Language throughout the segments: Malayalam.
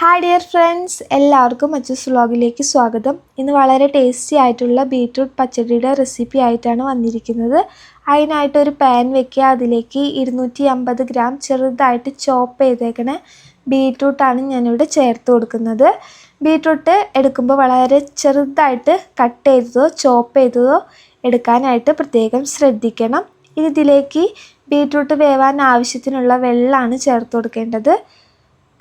ഹായ് ഡിയർ ഫ്രണ്ട്സ് എല്ലാവർക്കും അച്ചസ് വ്ളോഗിലേക്ക് സ്വാഗതം. ഇന്ന് വളരെ ടേസ്റ്റി ആയിട്ടുള്ള ബീറ്റ്റൂട്ട് പച്ചടിയുടെ റെസിപ്പി ആയിട്ടാണ് വന്നിരിക്കുന്നത്. അതിനായിട്ട് ഒരു പാൻ വെക്കുക. അതിലേക്ക് ഇരുന്നൂറ്റി അമ്പത് ഗ്രാം ചെറുതായിട്ട് ചോപ്പ് ചെയ്തേക്കണ ബീട്രൂട്ടാണ് ഞാനിവിടെ ചേർത്ത് കൊടുക്കുന്നത്. ബീറ്റ്റൂട്ട് എടുക്കുമ്പോൾ വളരെ ചെറുതായിട്ട് കട്ട് ചെയ്തതോ ചോപ്പ് ചെയ്തതോ എടുക്കാനായിട്ട് പ്രത്യേകം ശ്രദ്ധിക്കണം. ഇതിലേക്ക് ബീറ്റ്റൂട്ട് വേവാൻ ആവശ്യത്തിനുള്ള വെള്ളമാണ് ചേർത്ത് കൊടുക്കേണ്ടത്.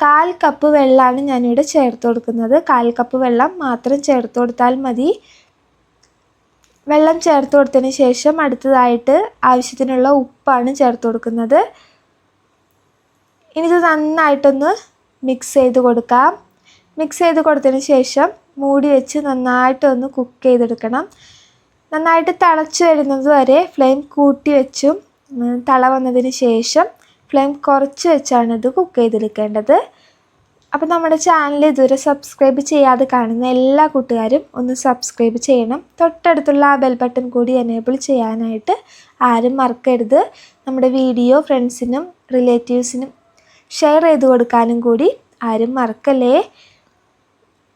കാൽ കപ്പ് വെള്ളമാണ് ഞാനിവിടെ ചേർത്ത് കൊടുക്കുന്നത്. കാൽ കപ്പ് വെള്ളം മാത്രം ചേർത്ത് കൊടുത്താൽ മതി. വെള്ളം ചേർത്ത് കൊടുത്തതിന് ശേഷം അടുത്തതായിട്ട് ആവശ്യത്തിനുള്ള ഉപ്പാണ് ചേർത്ത് കൊടുക്കുന്നത്. ഇനി ഇത് നന്നായിട്ടൊന്ന് മിക്സ് ചെയ്ത് കൊടുക്കാം. മിക്സ് ചെയ്ത് കൊടുത്തതിന് ശേഷം മൂടി വെച്ച് നന്നായിട്ടൊന്ന് കുക്ക് ചെയ്തെടുക്കണം. നന്നായിട്ട് തിളച്ച് വരുന്നത് വരെ ഫ്ലെയിം കൂട്ടി വെച്ചും തള വന്നതിന് ശേഷം ഫ്ലെയിം കുറച്ച് വെച്ചാണ് ഇത് കുക്ക് ചെയ്തെടുക്കേണ്ടത്. അപ്പോൾ നമ്മുടെ ചാനൽ ഇതുവരെ സബ്സ്ക്രൈബ് ചെയ്യാതെ കാണുന്ന എല്ലാ കൂട്ടുകാരും ഒന്ന് സബ്സ്ക്രൈബ് ചെയ്യണം. തൊട്ടടുത്തുള്ള ആ ബെൽ ബട്ടൺ കൂടി എനേബിൾ ചെയ്യാനായിട്ട് ആരും മറക്കരുത്. നമ്മുടെ വീഡിയോ ഫ്രണ്ട്സിനും റിലേറ്റീവ്സിനും ഷെയർ ചെയ്ത് കൊടുക്കാനും കൂടി ആരും മറക്കല്ലേ?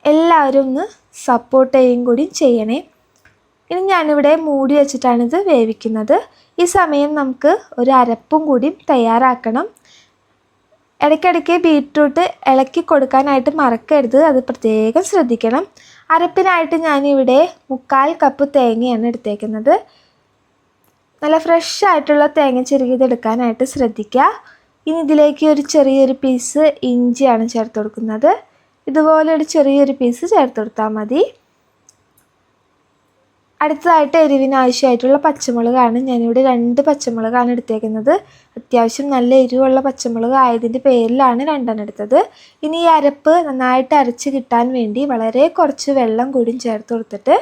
എല്ലാവരും ഒന്ന് സപ്പോർട്ട് ചെയ്യും കൂടി ചെയ്യണേ. ഇനി ഞാനിവിടെ മൂടി വെച്ചിട്ടാണിത് വേവിക്കുന്നത്. ഈ സമയം നമുക്ക് ഒരു അരപ്പും കൂടി തയ്യാറാക്കണം. ഇടയ്ക്കിടയ്ക്ക് ബീട്രൂട്ട് ഇളക്കി കൊടുക്കാനായിട്ട് മറക്കരുത്. അത് പ്രത്യേകം ശ്രദ്ധിക്കണം. അരപ്പിനായിട്ട് ഞാനിവിടെ മുക്കാൽ കപ്പ് തേങ്ങയാണ് എടുത്തേക്കുന്നത്. നല്ല ഫ്രഷ് ആയിട്ടുള്ള തേങ്ങ ചെറുകിയതെടുക്കാനായിട്ട് ശ്രദ്ധിക്കുക. ഇനി ഇതിലേക്ക് ഒരു ചെറിയൊരു പീസ് ഇഞ്ചിയാണ് ചേർത്ത് കൊടുക്കുന്നത്. ഇതുപോലെ ഒരു ചെറിയൊരു പീസ് ചേർത്ത് കൊടുത്താൽ മതി. അടുത്തതായിട്ട് എരിവിന് ആവശ്യമായിട്ടുള്ള പച്ചമുളകാണ് ഞാനിവിടെ രണ്ട് പച്ചമുളകാണ് എടുത്തേക്കുന്നത്. അത്യാവശ്യം നല്ല എരിവുള്ള പച്ചമുളക് ആയതിന്റെ പേരിലാണ് രണ്ടെണ്ണം എടുത്തത്. ഇനി ഈ അരപ്പ് നന്നായിട്ട് അരച്ച് കിട്ടാൻ വേണ്ടി വളരെ കുറച്ച് വെള്ളം കൂടിയും ചേർത്ത് കൊടുത്തിട്ട്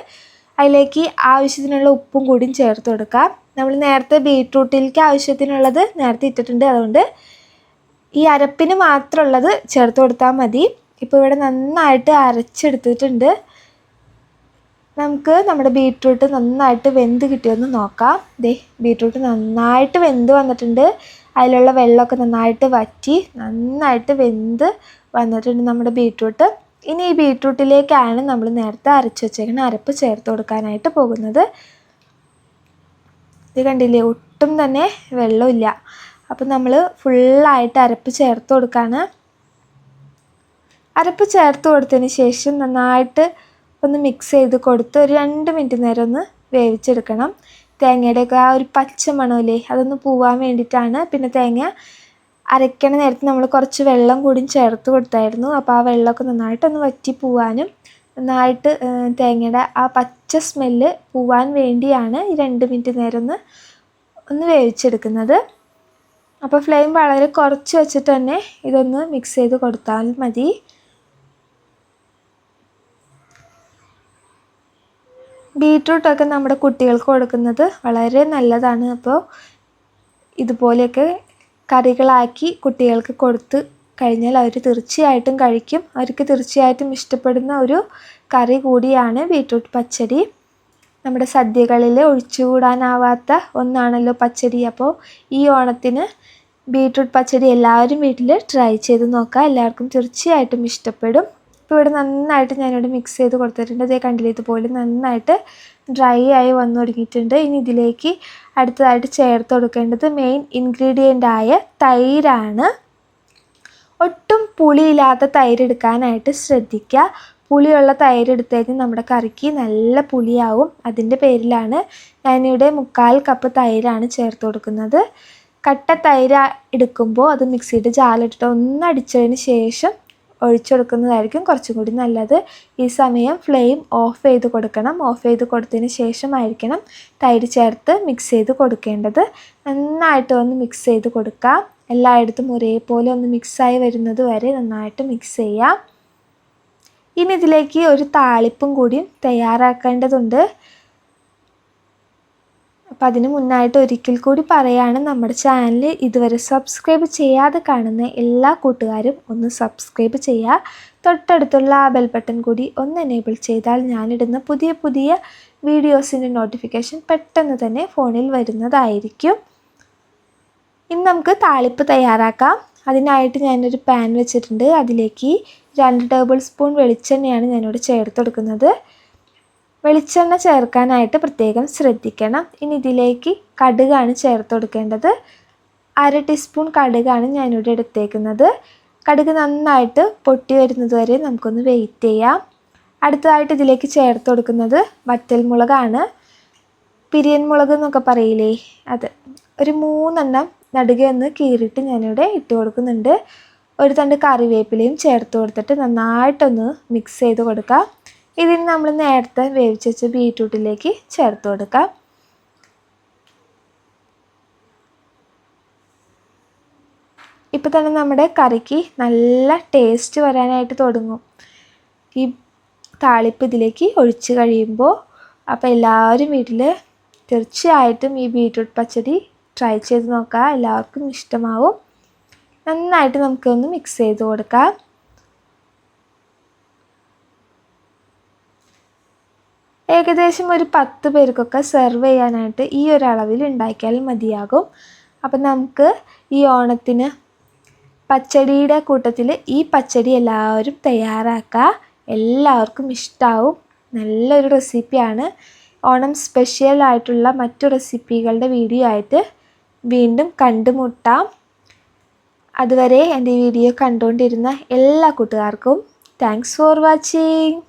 അതിലേക്ക് ആവശ്യത്തിനുള്ള ഉപ്പും കൂടിയും ചേർത്ത് കൊടുക്കാം. നമ്മൾ നേരത്തെ ബീട്രൂട്ടിലേക്ക് ആവശ്യത്തിനുള്ളത് നേരത്തെ ഇട്ടിട്ടുണ്ട്. അതുകൊണ്ട് ഈ അരപ്പിന് മാത്രമുള്ളത് ചേർത്ത് കൊടുത്താൽ മതി. ഇപ്പോൾ ഇവിടെ നന്നായിട്ട് അരച്ചെടുത്തിട്ടുണ്ട്. നമുക്ക് നമ്മുടെ ബീട്രൂട്ട് നന്നായിട്ട് വെന്ത് കിട്ടിയൊന്ന് നോക്കാം. ദേ ബീട്രൂട്ട് നന്നായിട്ട് വെന്ത് വന്നിട്ടുണ്ട്. അതിലുള്ള വെള്ളമൊക്കെ നന്നായിട്ട് വറ്റി നന്നായിട്ട് വെന്ത് വന്നിട്ടുണ്ട് നമ്മുടെ ബീട്രൂട്ട്. ഇനി ഈ ബീട്രൂട്ടിലേക്കാണ് നമ്മൾ നേരത്തെ അരച്ച് വെച്ചേക്കുന്ന അരപ്പ് ചേർത്ത് കൊടുക്കാനായിട്ട് പോകുന്നത്. ഇത് കണ്ടില്ലേ ഒട്ടും തന്നെ വെള്ളമില്ല. അപ്പം നമ്മൾ ഫുള്ളായിട്ട് അരപ്പ് ചേർത്ത് കൊടുക്കുകയാണ് അരപ്പ് ചേർത്ത് കൊടുത്തതിന് ശേഷം നന്നായിട്ട് ഒന്ന് മിക്സ് ചെയ്ത് കൊടുത്ത് ഒരു രണ്ട് മിനിറ്റ് നേരം ഒന്ന് വേവിച്ചെടുക്കണം. തേങ്ങയുടെയൊക്കെ ആ ഒരു പച്ച മണമില്ലേ അതൊന്ന് പോവാൻ വേണ്ടിയിട്ടാണ്. പിന്നെ തേങ്ങ അരയ്ക്കണ നേരത്ത് നമ്മൾ കുറച്ച് വെള്ളം കൂടി ചേർത്ത് കൊടുത്തായിരുന്നു. അപ്പോൾ ആ വെള്ളമൊക്കെ നന്നായിട്ടൊന്ന് വറ്റി പോവാനും നന്നായിട്ട് തേങ്ങയുടെ ആ പച്ച സ്മെല്ല് പോവാൻ വേണ്ടിയാണ് ഈ രണ്ട് മിനിറ്റ് നേരം ഒന്ന് ഒന്ന് വേവിച്ചെടുക്കുന്നത്. അപ്പോൾ ഫ്ലെയിം വളരെ കുറച്ച് വെച്ചിട്ട് തന്നെ ഇതൊന്ന് മിക്സ് ചെയ്ത് കൊടുത്താൽ മതി. ബീട്രൂട്ടൊക്കെ നമ്മുടെ കുട്ടികൾക്ക് കൊടുക്കുന്നത് വളരെ നല്ലതാണ്. അപ്പോൾ ഇതുപോലെയൊക്കെ കറികളാക്കി കുട്ടികൾക്ക് കൊടുത്ത് കഴിഞ്ഞാൽ അവർ തീർച്ചയായിട്ടും കഴിക്കും. അവർക്ക് തീർച്ചയായിട്ടും ഇഷ്ടപ്പെടുന്ന ഒരു കറി കൂടിയാണ് ബീട്രൂട്ട് പച്ചടി. നമ്മുടെ സദ്യകളിൽ ഒഴിച്ചുകൂടാനാവാത്ത ഒന്നാണല്ലോ പച്ചടി. അപ്പോൾ ഈ ഓണത്തിന് ബീട്രൂട്ട് പച്ചടി എല്ലാവരും വീട്ടിൽ ട്രൈ ചെയ്ത് നോക്കുക. എല്ലാവർക്കും തീർച്ചയായിട്ടും ഇഷ്ടപ്പെടും. ഇപ്പോൾ ഇവിടെ നന്നായിട്ട് ഞാനിവിടെ മിക്സ് ചെയ്ത് കൊടുത്തിട്ടുണ്ട്. ഇതേ കണ്ടില്ലേ ഇതുപോലെ നന്നായിട്ട് ഡ്രൈ ആയി വന്നു തുടങ്ങിയിട്ടുണ്ട്. ഇനി ഇതിലേക്ക് അടുത്തതായിട്ട് ചേർത്ത് കൊടുക്കേണ്ടത് മെയിൻ ഇൻഗ്രീഡിയന്റ് ആയ തൈരാണ്. ഒട്ടും പുളിയില്ലാത്ത തൈര് എടുക്കാനായിട്ട് ശ്രദ്ധിക്കുക. പുളിയുള്ള തൈര് നമ്മുടെ കറിക്ക് നല്ല പുളിയാവും. അതിന്റെ പേരിലാണ് ഞാനിവിടെ മുക്കാൽ കപ്പ് തൈരാണ് ചേർത്ത് കൊടുക്കുന്നത്. കട്ട തൈര് എടുക്കുമ്പോൾ അത് മിക്സിയുടെ ജാലിട്ടിട്ട് ഒന്ന് അടിച്ചതിന് ശേഷം ഒഴിച്ചെടുക്കുന്നതായിരിക്കും കുറച്ചും കൂടി നല്ലത്. ഈ സമയം ഫ്ലെയിം ഓഫ് ചെയ്ത് കൊടുക്കണം. ഓഫ് ചെയ്ത് കൊടുത്തതിന് ശേഷമായിരിക്കണം തൈര് ചേർത്ത് മിക്സ് ചെയ്ത് കൊടുക്കേണ്ടത്. നന്നായിട്ട് ഒന്ന് മിക്സ് ചെയ്ത് കൊടുക്കാം. എല്ലായിടത്തും ഒരേപോലെ ഒന്ന് മിക്സായി വരുന്നത് വരെ നന്നായിട്ട് മിക്സ് ചെയ്യാം. ഇനി ഇതിലേക്ക് ഒരു താളിപ്പും കൂടിയും തയ്യാറാക്കേണ്ടതുണ്ട്. അപ്പം അതിന് മുന്നായിട്ട് ഒരിക്കൽ കൂടി പറയാണ് നമ്മുടെ ചാനൽ ഇതുവരെ സബ്സ്ക്രൈബ് ചെയ്യാതെ കാണുന്ന എല്ലാ കൂട്ടുകാരും ഒന്ന് സബ്സ്ക്രൈബ് ചെയ്യുക തൊട്ടടുത്തുള്ള ആ ബെൽ ബട്ടൺ കൂടി ഒന്ന് എനേബിൾ ചെയ്താൽ ഞാനിടുന്ന പുതിയ പുതിയ വീഡിയോസിന്റെ നോട്ടിഫിക്കേഷൻ പെട്ടെന്ന് തന്നെ ഫോണിൽ വരുന്നതായിരിക്കും. ഇനി നമുക്ക് താളിപ്പ് തയ്യാറാക്കാം. അതിനായിട്ട് ഞാനൊരു പാൻ വെച്ചിട്ടുണ്ട്. അതിലേക്ക് രണ്ട് ടേബിൾ സ്പൂൺ വെളിച്ചെണ്ണയാണ് ഞാനിവിടെ ചേർത്ത് കൊടുക്കുന്നത് വെളിച്ചെണ്ണ ചേർക്കാനായിട്ട് പ്രത്യേകം ശ്രദ്ധിക്കണം. ഇനി ഇതിലേക്ക് കടുകാണ് ചേർത്ത് കൊടുക്കേണ്ടത്. അര ടീസ്പൂൺ കടുകാണ് ഞാനിവിടെ എടുത്തേക്കുന്നത്. കടുക് നന്നായിട്ട് പൊട്ടി വരുന്നത് വരെ നമുക്കൊന്ന് വെയിറ്റ് ചെയ്യാം. അടുത്തതായിട്ട് ഇതിലേക്ക് ചേർത്ത് കൊടുക്കുന്നത് വറ്റൽമുളകാണ് പിരിയൻ മുളക് എന്നൊക്കെ പറയില്ലേ? അത് ഒരു മൂന്നെണ്ണം നടുകെ ഒന്ന് കീറിയിട്ട് ഞാനിവിടെ ഇട്ട് കൊടുക്കുന്നുണ്ട്. ഒരു തണ്ട് കറിവേപ്പിലയും ചേർത്ത് കൊടുത്തിട്ട് നന്നായിട്ടൊന്ന് മിക്സ് ചെയ്ത് കൊടുക്കാം. ഇതിന് നമ്മൾ നേരത്തെ വേവിച്ച് വെച്ച ബീറ്റ്റൂട്ടിലേക്ക് ചേർത്ത് കൊടുക്കാം. ഇപ്പോൾ തന്നെ നമ്മുടെ കറിക്ക് നല്ല ടേസ്റ്റ് വരാനായിട്ട് തുടങ്ങും. ഈ താളിപ്പ് ഇതിലേക്ക് ഒഴിച്ച് കഴിയുമ്പോൾ അപ്പോൾ എല്ലാവരും വീട്ടിൽ തീർച്ചയായിട്ടും ഈ ബീറ്റ്റൂട്ട് പച്ചടി ട്രൈ ചെയ്ത് നോക്കുക. എല്ലാവർക്കും ഇഷ്ടമാവും. നന്നായിട്ട് നമുക്കൊന്ന് മിക്സ് ചെയ്ത് കൊടുക്കാം. ഏകദേശം ഒരു പത്ത് പേർക്കൊക്കെ സെർവ് ചെയ്യാനായിട്ട് ഈ ഒരു അളവിൽ ഉണ്ടാക്കിയാൽ മതിയാകും. അപ്പം നമുക്ക് ഈ ഓണത്തിന് പച്ചടിയുടെ കൂട്ടത്തിൽ ഈ പച്ചടി എല്ലാവരും തയ്യാറാക്കുക എല്ലാവർക്കും ഇഷ്ടമാവും നല്ലൊരു റെസിപ്പിയാണ് ഓണം സ്പെഷ്യൽ ആയിട്ടുള്ള മറ്റു റെസിപ്പികളുടെ വീഡിയോ ആയിട്ട് വീണ്ടും കണ്ടുമുട്ടാം. അതുവരെ എന്റെ വീഡിയോ കണ്ടുകൊണ്ടിരുന്ന എല്ലാ കൂട്ടുകാർക്കും താങ്ക്സ് ഫോർ വാച്ചിങ്